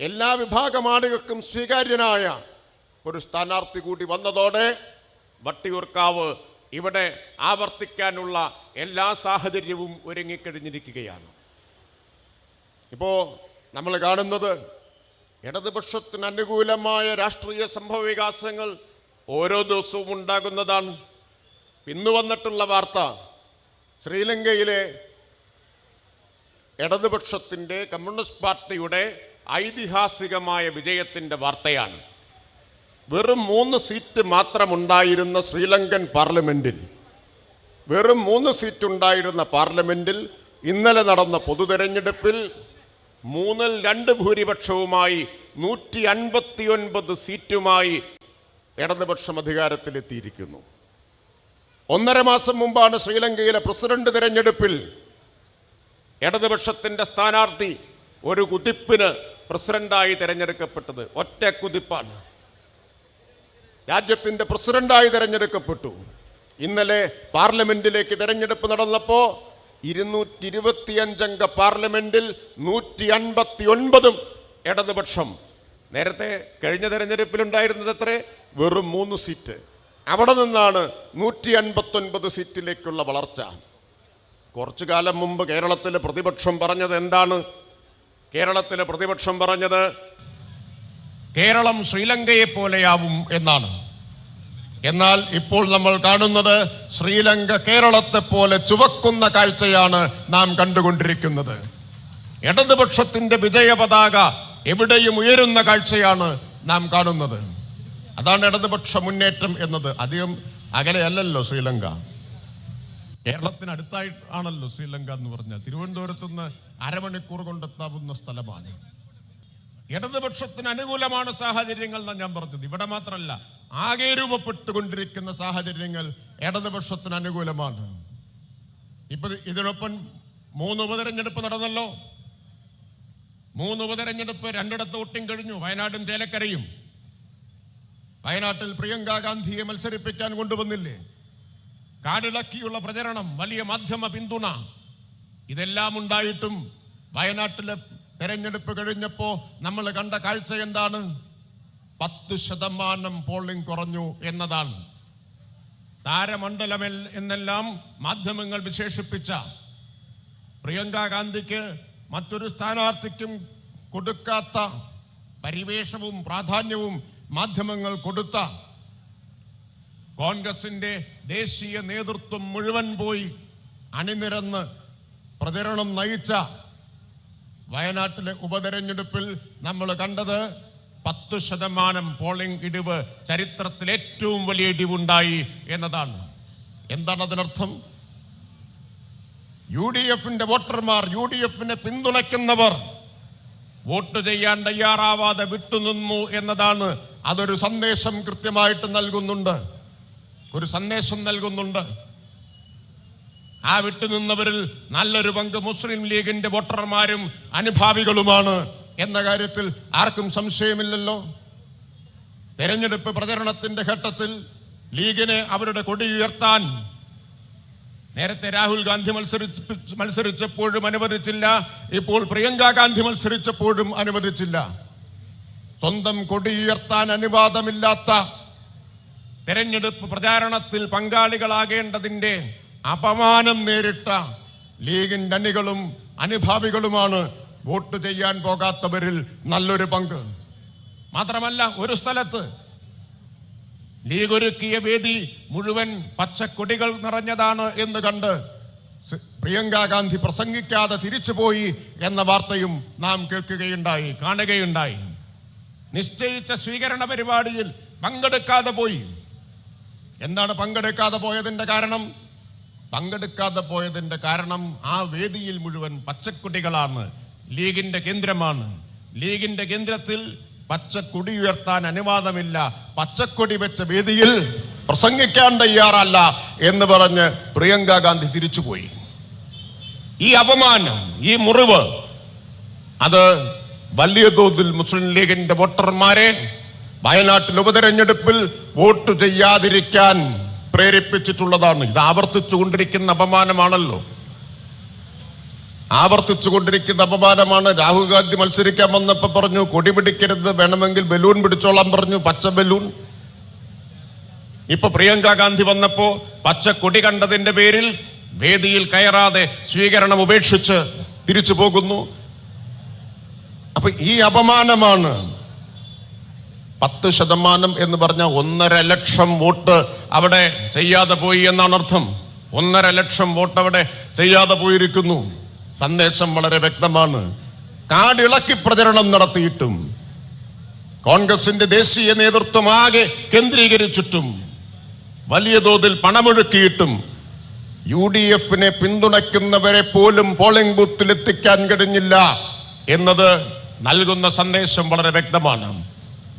എല്ലാ വിഭാഗം ആളുകൾക്കും സ്വീകാര്യനായ ഒരു സ്ഥാനാർത്ഥി കൂടി വന്നതോടെ വട്ടിയൂർക്കാവ് ഇവിടെ ആവർത്തിക്കാനുള്ള എല്ലാ സാഹചര്യവും ഒരുങ്ങിക്കഴിഞ്ഞിരിക്കുകയാണ്. ഇപ്പോൾ നമ്മൾ കാണുന്നത് ഇടതുപക്ഷത്തിന് അനുകൂലമായ രാഷ്ട്രീയ സംഭവ വികാസങ്ങൾ ഓരോ ദിവസവും ഉണ്ടാകുന്നതാണ്. ഇന്ന് വന്നിട്ടുള്ള വാർത്ത ശ്രീലങ്കയിലെ ഇടതുപക്ഷത്തിന്റെ കമ്മ്യൂണിസ്റ്റ് പാർട്ടിയുടെ ഐതിഹാസികമായ വിജയത്തിന്റെ വാർത്തയാണ്. വെറും മൂന്ന് സീറ്റ് മാത്രമുണ്ടായിരുന്ന ശ്രീലങ്കൻ പാർലമെന്റിൽ വെറും മൂന്ന് സീറ്റ് ഉണ്ടായിരുന്ന പാർലമെന്റിൽ ഇന്നലെ നടന്ന പൊതുതെരഞ്ഞെടുപ്പിൽ മൂന്നിൽ രണ്ട് ഭൂരിപക്ഷവുമായി നൂറ്റി അൻപത്തിയൊൻപത് സീറ്റുമായി ഇടതുപക്ഷം അധികാരത്തിലെത്തിയിരിക്കുന്നു. ഒന്നര മാസം മുമ്പാണ് ശ്രീലങ്കയിലെ പ്രസിഡന്റ് തിരഞ്ഞെടുപ്പിൽ ഇടതുപക്ഷത്തിന്റെ സ്ഥാനാർത്ഥി ഒരു കുതിപ്പിന് പ്രസിഡന്റായി തിരഞ്ഞെടുക്കപ്പെട്ടത് ഒറ്റ കുതിപ്പാണ്. രാജ്യത്തിന്റെ പ്രസിഡന്റായി തിരഞ്ഞെടുക്കപ്പെട്ടു. ഇന്നലെ പാർലമെന്റിലേക്ക് തിരഞ്ഞെടുപ്പ് നടന്നപ്പോ ഇരുന്നൂറ്റി ഇരുപത്തിയഞ്ചംഗ പാർലമെന്റിൽ നൂറ്റി അൻപത്തി ഒൻപതും ഇടതുപക്ഷം. നേരത്തെ കഴിഞ്ഞ തെരഞ്ഞെടുപ്പിലുണ്ടായിരുന്നത് എത്ര? വെറും മൂന്ന് സീറ്റ്. അവിടെ നിന്നാണ് നൂറ്റി അൻപത്തൊൻപത് സീറ്റിലേക്കുള്ള വളർച്ച. കുറച്ചു കാലം മുമ്പ് കേരളത്തിലെ പ്രതിപക്ഷം പറഞ്ഞത് എന്താണ്? കേരളത്തിലെ പ്രതിപക്ഷം പറഞ്ഞത് കേരളം ശ്രീലങ്കയെ പോലെയാവും എന്നാണ്. എന്നാൽ ഇപ്പോൾ നമ്മൾ കാണുന്നത് ശ്രീലങ്ക കേരളത്തെ പോലെ ചുവക്കുന്ന കാഴ്ചയാണ് നാം കണ്ടുകൊണ്ടിരിക്കുന്നത്. ഇടതുപക്ഷത്തിന്റെ വിജയ പതാക എവിടെയും ഉയരുന്ന കാഴ്ചയാണ് നാം കാണുന്നത്. അതാണ് ഇടതുപക്ഷ മുന്നേറ്റം എന്നത്. അധികം അകലെയല്ലല്ലോ ശ്രീലങ്ക. കേരളത്തിന് അടുത്തായിട്ടാണല്ലോ ശ്രീലങ്ക എന്ന് പറഞ്ഞാൽ. തിരുവനന്തപുരത്ത് നിന്ന് അരമണിക്കൂർ കൊണ്ടെത്താവുന്ന സ്ഥലമാണ്. ഇടതുപക്ഷത്തിന് അനുകൂലമാണ് സാഹചര്യങ്ങൾ എന്നാണ് ഞാൻ പറഞ്ഞത്. ഇവിടെ മാത്രമല്ല ആകെ രൂപപ്പെട്ടുകൊണ്ടിരിക്കുന്ന സാഹചര്യങ്ങൾ ഇടതുപക്ഷത്തിന് അനുകൂലമാണ്. ഇപ്പൊ ഇതിനൊപ്പം മൂന്ന് ഉപതെരഞ്ഞെടുപ്പ് നടന്നല്ലോ. മൂന്ന് ഉപതെരഞ്ഞെടുപ്പ് രണ്ടിടത്ത് വോട്ടിംഗ് കഴിഞ്ഞു. വയനാടും ചേലക്കരയും. വയനാട്ടിൽ പ്രിയങ്ക ഗാന്ധിയെ മത്സരിപ്പിക്കാൻ കൊണ്ടുവന്നില്ലേ? കാടിളക്കിയുള്ള പ്രചരണം വലിയ മാധ്യമ പിന്തുണ. ഇതെല്ലാം ഉണ്ടായിട്ടും വയനാട്ടിലെ തെരഞ്ഞെടുപ്പ് കഴിഞ്ഞപ്പോൾ നമ്മൾ കണ്ട കാഴ്ച എന്താണ്? പത്ത് ശതമാനം പോളിംഗ് കുറഞ്ഞു എന്നതാണ്. താരമണ്ഡലം എന്നെല്ലാം മാധ്യമങ്ങൾ വിശേഷിപ്പിച്ച പ്രിയങ്ക ഗാന്ധിക്ക് മറ്റൊരു സ്ഥാനാർത്ഥിക്കും കൊടുക്കാത്ത പരിവേഷവും പ്രാധാന്യവും മാധ്യമങ്ങൾ കൊടുത്ത കോൺഗ്രസിന്റെ ദേശീയ നേതൃത്വം മുഴുവൻ പോയി അണിനിരന്ന് പ്രചരണം നയിച്ച വയനാട്ടിലെ ഉപതെരഞ്ഞെടുപ്പിൽ നമ്മൾ കണ്ടത് പത്ത് ശതമാനം പോളിംഗ് ഇടിവ് ചരിത്രത്തിൽ ഏറ്റവും വലിയ ഇടിവുണ്ടായി എന്നതാണ്. എന്താണ് അതിനർത്ഥം? യു ഡി എഫിന്റെ വോട്ടർമാർ യു ഡി എഫിനെ പിന്തുണയ്ക്കുന്നവർ വോട്ട് ചെയ്യാൻ തയ്യാറാവാതെ വിട്ടുനിന്നു എന്നതാണ് അതൊരു സന്ദേശം കൃത്യമായിട്ട് നൽകുന്നുണ്ട്. ഒരു സന്ദേശം നൽകുന്നുണ്ട്. ആ വിട്ടുനിന്നവരിൽ നല്ലൊരു പങ്ക് മുസ്ലിം ലീഗിന്റെ വോട്ടർമാരും അനുഭാവികളുമാണ് എന്ന കാര്യത്തിൽ ആർക്കും സംശയമില്ലല്ലോ. തെരഞ്ഞെടുപ്പ് പ്രചരണത്തിന്റെ ഘട്ടത്തിൽ ലീഗിനെ അവരുടെ കൊടി ഉയർത്താൻ നേരത്തെ രാഹുൽ ഗാന്ധി മത്സരിച്ച് മത്സരിച്ചപ്പോഴും അനുവദിച്ചില്ല ഇപ്പോൾ പ്രിയങ്ക ഗാന്ധി മത്സരിച്ചപ്പോഴും അനുവദിച്ചില്ല. സ്വന്തം കൊടി ഉയർത്താൻ അനുവാദമില്ലാത്ത തെരഞ്ഞെടുപ്പ് പ്രചാരണത്തിൽ പങ്കാളികളാകേണ്ടതിന്റെ അപമാനം നേരിട്ട ലീഗിന്റെ അണികളും അനുഭാവികളുമാണ് വോട്ട് ചെയ്യാൻ പോകാത്തവരിൽ നല്ലൊരു പങ്ക്. മാത്രമല്ല ഒരു സ്ഥലത്ത് ലീഗ് ഒരുക്കിയ വേദി മുഴുവൻ പച്ചക്കൊടികൾ നിറഞ്ഞതാണ് എന്ന് കണ്ട് പ്രിയങ്ക ഗാന്ധി പ്രസംഗിക്കാതെ തിരിച്ചുപോയി എന്ന വാർത്തയും നാം കേൾക്കുകയുണ്ടായി കാണുകയുണ്ടായി. നിശ്ചയിച്ച സ്വീകരണ പരിപാടിയിൽ പങ്കെടുക്കാതെ പോയി. എന്താണ് പങ്കെടുക്കാതെ പോയതിന്റെ കാരണം? പങ്കെടുക്കാതെ പോയതിന്റെ കാരണം ആ വേദിയിൽ മുഴുവൻ പച്ചക്കുടികളാണ്. ലീഗിന്റെ കേന്ദ്രമാണ്. ലീഗിന്റെ കേന്ദ്രത്തിൽ പച്ചക്കൊടി ഉയർത്താൻ അനുവാദമില്ല. പച്ചക്കൊടി വെച്ച വേദിയിൽ പ്രസംഗിക്കാൻ തയ്യാറല്ല എന്ന് പറഞ്ഞ് പ്രിയങ്ക ഗാന്ധി തിരിച്ചുപോയി. ഈ അപമാനം ഈ മുറിവ് അത് വലിയ തോതിൽ മുസ്ലിം ലീഗിന്റെ വോട്ടർമാരെ വയനാട്ടിൽ ഉപതെരഞ്ഞെടുപ്പിൽ വോട്ട് ചെയ്യാതിരിക്കാൻ പ്രേരിപ്പിച്ചിട്ടുള്ളതാണ്. ഇത് ആവർത്തിച്ചുകൊണ്ടിരിക്കുന്ന അപമാനമാണല്ലോ. ആവർത്തിച്ചുകൊണ്ടിരിക്കുന്ന അപമാനമാണ്. രാഹുൽ ഗാന്ധി മത്സരിക്കാൻ വന്നപ്പോ പറഞ്ഞു കൊടി പിടിക്കരുത് വേണമെങ്കിൽ ബലൂൺ പിടിച്ചോളാൻ പറഞ്ഞു പച്ച ബലൂൺ. ഇപ്പൊ പ്രിയങ്ക ഗാന്ധി വന്നപ്പോ പച്ച കൊടി കണ്ടതിന്റെ പേരിൽ വേദിയിൽ കയറാതെ സ്വീകരണം ഉപേക്ഷിച്ച് തിരിച്ചു പോകുന്നു. അപ്പൊ ഈ അപമാനമാണ് പത്ത് ശതമാനം എന്ന് പറഞ്ഞ ഒന്നര ലക്ഷം വോട്ട് അവിടെ ചെയ്യാതെ പോയി എന്നാണ് അർത്ഥം. ഒന്നര ലക്ഷം വോട്ട് അവിടെ ചെയ്യാതെ പോയിരിക്കുന്നു. സന്ദേശം വളരെ വ്യക്തമാണ്. കാടിളക്കി പ്രചരണം നടത്തിയിട്ടും കോൺഗ്രസിന്റെ ദേശീയ നേതൃത്വം ആകെ കേന്ദ്രീകരിച്ചിട്ടും വലിയ തോതിൽ പണമൊഴുക്കിയിട്ടും യു ഡി എഫിനെ പിന്തുണയ്ക്കുന്നവരെ പോലും പോളിംഗ് ബൂത്തിൽ എത്തിക്കാൻ കഴിഞ്ഞില്ല എന്നത് നൽകുന്ന സന്ദേശം വളരെ വ്യക്തമാണ്.